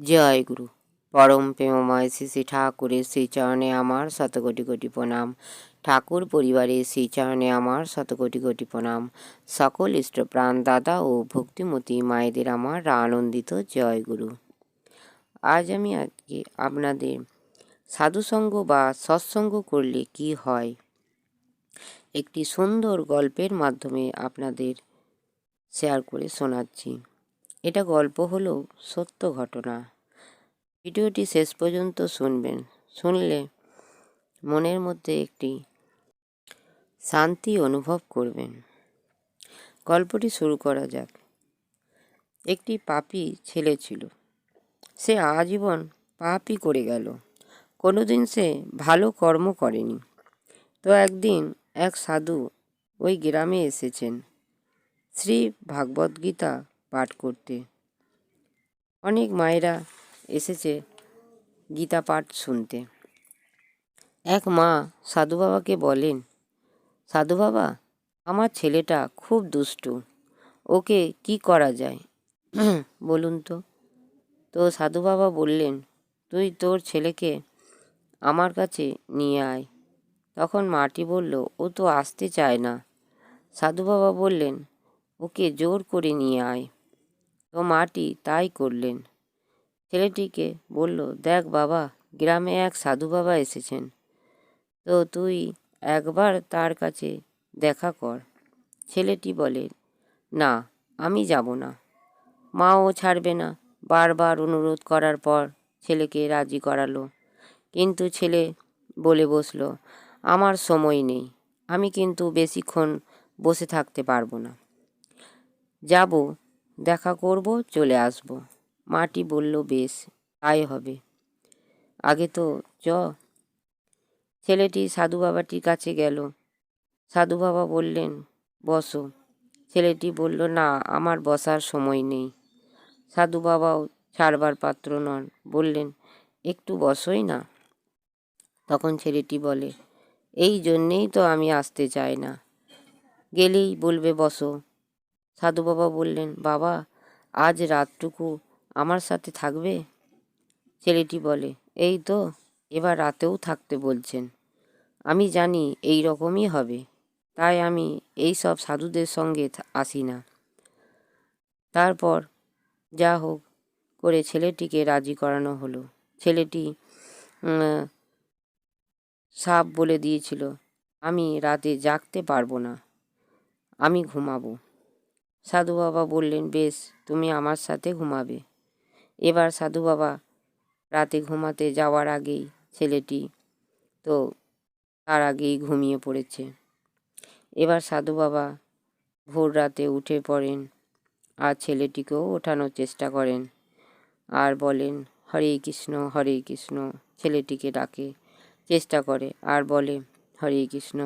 জয় গুরু পরম প্রেমময় শ্রী শ্রী ঠাকুরের শ্রীচরণে আমার শতকোটি কোটি প্রণাম। ঠাকুর পরিবারের শ্রীচরণে আমার শতকোটি কোটি প্রণাম। সকল ইষ্টপ্রাণ দাদা ও ভক্তিমতী মায়েদের আমার আনন্দিত জয় গুরু আজ আমি আজকে আপনাদের সাধুসঙ্গ বা সৎসঙ্গ করলে কি হয়? একটি সুন্দর গল্পের মাধ্যমে আপনাদের শেয়ার করে শোনাচ্ছি। এটা গল্প হলো সত্য ঘটনা। ভিডিওটি শেষ পর্যন্ত শুনবেন। শুনলে মনের মধ্যে একটি শান্তি অনুভব করবেন। গল্পটি শুরু করা যাক। একটি পাপি ছেলে ছিল। সে আজীবন পাপই করে গেল। কোনোদিন সে ভালো কর্ম করেনি। তো একদিন এক সাধু ওই গ্রামে এসেছেন। শ্রী ভাগবত গীতা পাঠ করতে। অনেক মায়েরা এসেছে গীতা পাঠ শুনতে। এক মা সাধু বাবাকে বলেন, সাধু বাবা, আমার ছেলেটা খুব দুষ্টু, ওকে কি করা যায়? বলুন তো। তো সাধু বাবা বললেন, তুই তোর ছেলেকে আমার কাছে নিয়ে আয়। তখন মাটি বলল, ও তো আসতে চায় না। সাধু বাবা বললেন, ওকে জোর করে নিয়ে আয়। তো মাটি তাই করলেন। ছেলেটিকে বলল, দেখ বাবা, গ্রামে এক সাধু বাবা এসেছেন। তো তুই একবার তার কাছে দেখা কর। ছেলেটি বলে, না, আমি যাব না। মাও ছাড়বে না। বারবার অনুরোধ করার পর ছেলেকে রাজি করালো। কিন্তু ছেলে বলে বসল, আমার সময় নেই। আমি কিন্তু বেশিক্ষণ বসে থাকতে পারব না। যাব দেখা করব, চলে আসব। মাটি বলল, বেশ, তাই হবে। আগে তো চ। ছেলেটি সাধু বাবাটির কাছে গেল। সাধু বাবা বললেন, বসো। ছেলেটি বলল, না, আমার বসার সময় নেই। সাধু বাবাও ছাড়বার পাত্র নন, বললেন, একটু বসোই না? তখন ছেলেটি বলে, এই জন্যেই তো আমি আসতে চাই না। গেলেই বলবে, বসো। সাধু বাবা বললেন, বাবা, আজ রাতটুকু আমার সাথে থাকবে? ছেলেটি বলে, এই তো, এবার রাতেও থাকতে বলছেন। আমি জানি এই রকমই হবে, তাই আমি এই সব সাধুদের সঙ্গে আসি না। তারপর যা হোক করে ছেলেটিকে রাজি করানো হলো। ছেলেটি সাপ বলে দিয়েছিল, আমি রাতে জাগতে পারব না, আমি ঘুমাবো। সাধু বাবা বললেন, বেশ, তুমি আমার সাথে ঘুমাবে। এবার সাধু বাবা রাতে ঘুমাতে যাওয়ার আগেই ছেলেটি তো তার আগেই ঘুমিয়ে পড়েছে। এবার সাধু বাবা ভোর রাতে উঠে পড়েন আর ছেলেটিকেও ওঠানোর চেষ্টা করেন আর বলেন, হরে কৃষ্ণ হরে কৃষ্ণ। ছেলেটিকে ডাকে, চেষ্টা করে আর বলে, হরে কৃষ্ণ,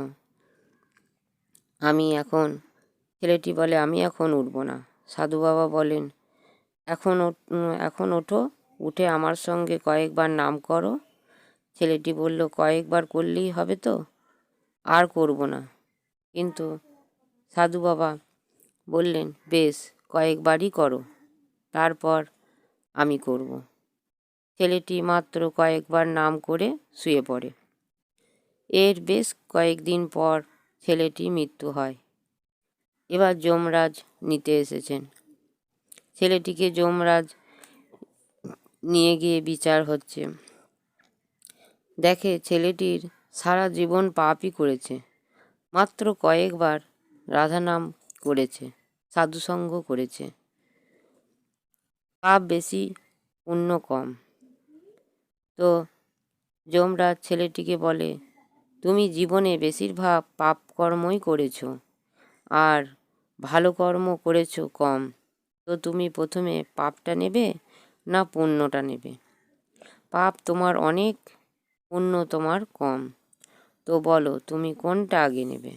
আমি এখন ছেলেটি বলে, আমি এখন উঠবো না। সাধু বাবা বলেন, এখন এখন ওঠো, উঠে আমার সঙ্গে কয়েকবার নাম করো। ছেলেটি বলল, কয়েকবার করলেই হবে তো? আর করব না। কিন্তু সাধু বাবা বললেন, বেশ, কয়েকবারই করো, তারপর আমি করব। ছেলেটি মাত্র কয়েকবার নাম করে শুয়ে পড়ে। এর বেশ কয়েকদিন পর ছেলেটি মৃত্যু হয়। এবার যমরাজ নিতে এসেছেন। ছেলেটিকে যমরাজ নিয়ে গিয়ে বিচার হচ্ছে। দেখে ছেলেটির সারা জীবন পাপই করেছে। মাত্র কয়েকবার রাধা নাম করেছে, সাধুসঙ্গ করেছে। পাপ বেশি, পুণ্য কম। তো যমরাজ ছেলেটিকে বলে, তুমি জীবনে বেশিরভাগ পাপ কর্মই করেছ। আর ভালো কর্ম করেছ কম। তো তুমি প্রথমে পাপটা নেবে না পুণ্যটা নেবে? পাপ তোমার অনেক, পুণ্য তোমার কম। তো বলো, তুমি কোনটা আগে নেবে?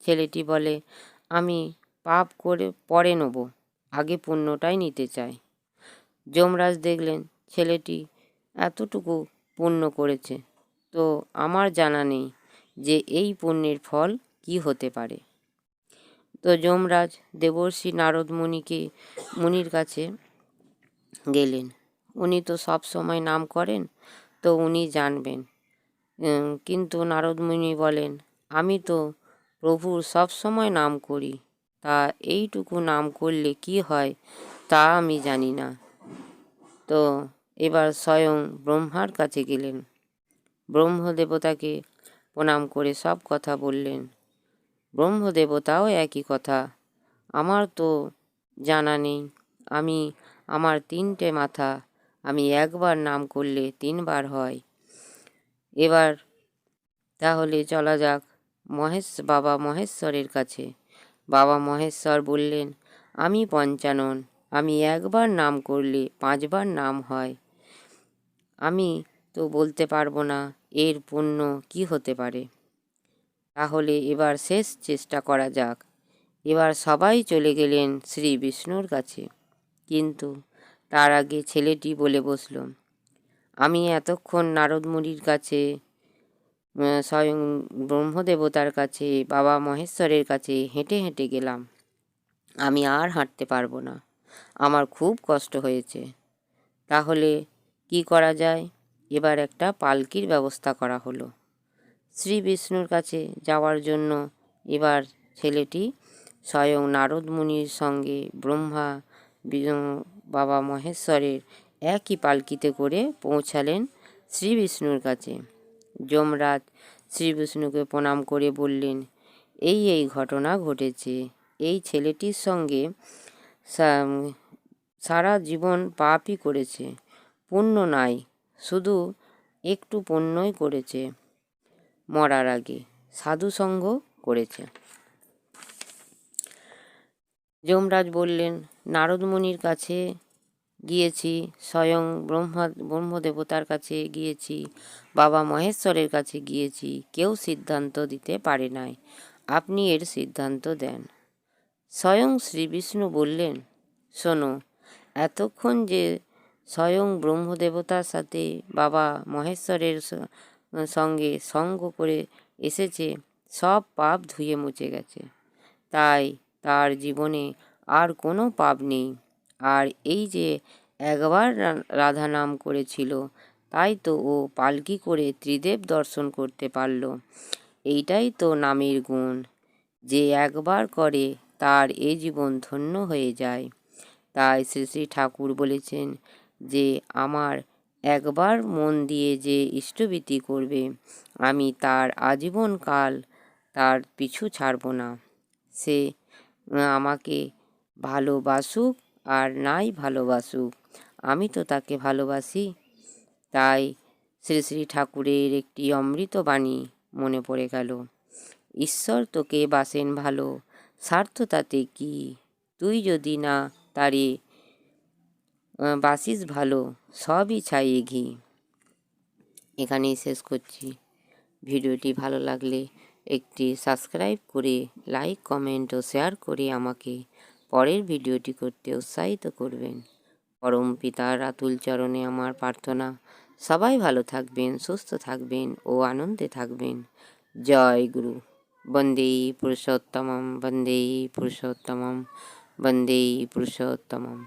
ছেলেটি বলে, আমি পাপ করে পরে নেব, আগে পুণ্যটাই নিতে চাই। যমরাজ দেখলেন, ছেলেটি এতটুকু পুণ্য করেছে। তো আমার জানা নেই যে এই পুণ্যের ফল কি হতে পারে। তো যমরাজ দেবর্ষি নারদ মুনিকে, মুনির কাছে গেলেন। উনি তো সব সময় নাম করেন, তো উনি জানবেন। কিন্তু নারদমুনি বলেন, আমি তো প্রভুর সব সময় নাম করি, তা এইটুকু নাম করলে কি হয় তা আমি জানি না। তো এবার স্বয়ং ব্রহ্মার কাছে গেলেন। ব্রহ্মদেবতাকে প্রণাম করে সব কথা বললেন। ব্রহ্মদেবতাও একই কথা। আমার তো জানা নেই। আমি, আমার তিনটে মাথা, আমি একবার নাম করলে তিনবার হয়। এবার তাহলে চলা যাক মহেশ, বাবা মহেশ্বরের কাছে। বাবা মহেশ্বর বললেন, আমি পঞ্চানন, আমি একবার নাম করলে পাঁচবার নাম হয়। আমি তো বলতে পারব না, এর পুণ্য কি হতে পারে? তাহলে এবার শেষ চেষ্টা করা যাক। এবার সবাই চলে গেলেন শ্রী বিষ্ণুর কাছে। কিন্তু তার আগে ছেলেটি বলে বসল, আমি এতক্ষণ নারদমুনির কাছে স্বয়ং ব্রহ্মদেবতার কাছে, বাবা মহেশ্বরের কাছে হেঁটে হেঁটে গেলাম। আমি আর হাঁটতে পারব না। আমার খুব কষ্ট হয়েছে। তাহলে কি করা যায়? এবার একটা পালকির ব্যবস্থা করা হলো। শ্রী বিষ্ণুর কাছে যাওয়ার জন্য এবার ছেলেটি স্বয়ং নারদ মুনির সঙ্গে ব্রহ্মা বাবা মহেশ্বরের একই পালকিতে করে পৌঁছালেন শ্রী বিষ্ণুর কাছে। যমরাজ শ্রী বিষ্ণুকে প্রণাম করে বললেন, এই এই ঘটনা ঘটেছে। এই ছেলেটির সঙ্গে সারা জীবন পাপই করেছে। পুণ্য নাই, শুধু একটু পুণ্যই করেছে। মরার আগে। সাধু সঙ্গ করেছে। যমরাজ বললেন নারদমুনির কাছে গিয়েছি, স্বয়ং ব্রহ্মা, ব্রহ্মদেবতার কাছে গিয়েছি, বাবা মহেশ্বরের কাছে গিয়েছি, কেউ সিদ্ধান্ত দিতে পারে নাই, আপনি এর সিদ্ধান্ত দেন। স্বয়ং শ্রী বিষ্ণু বললেন, শোনো, এতক্ষণ যে স্বয়ং ব্রহ্মদেবতার সাথে বাবা মহেশ্বরের সঙ্গে সঙ্গ করে এসেছে, সব পাপ ধুয়ে মুছে গেছে। তাই তার জীবনে আর কোনো পাপ নেই। আর এই যে একবার রাধা নাম করেছিল, তাই তো ও পালকি করে ত্রিদেব দর্শন করতে পারল। এইটাই তো নামের গুণ। যে একবার করে, তার এ জীবন ধন্য হয়ে যায়। তাই শ্রী শ্রী ঠাকুর বলেছেন যে, আমার একবার মন দিয়ে যে ইষ্টভীতি করবে, আমি তার আজীবন কাল তার পিছু ছাড়ব না। সে আমাকে ভালোবাসুক আর নাই ভালোবাসুক, আমি তো তাকে ভালোবাসি। তাই শ্রী শ্রী ঠাকুরের একটি অমৃত বাণী মনে পড়ে গেল। ঈশ্বর তোকে বাসেন ভালো, স্বার্থ তাতে কি? তুই যদি না তারে বাসিস ভালো, সবই ছাইয়ে ঘি। এখানেই শেষ করছি। ভিডিওটি ভালো লাগলে একটি সাবস্ক্রাইব করে লাইক কমেন্ট ও শেয়ার করে আমাকে পরের ভিডিওটি করতে উৎসাহিত করবেন। পরম পিতার আতুল চরণে আমার প্রার্থনা। সবাই ভালো থাকবেন, সুস্থ থাকবেন ও আনন্দে থাকবেন। জয় গুরু। বন্দে পুরুষোত্তমম বন্দে পুরুষোত্তমম বন্দে পুরুষোত্তমম।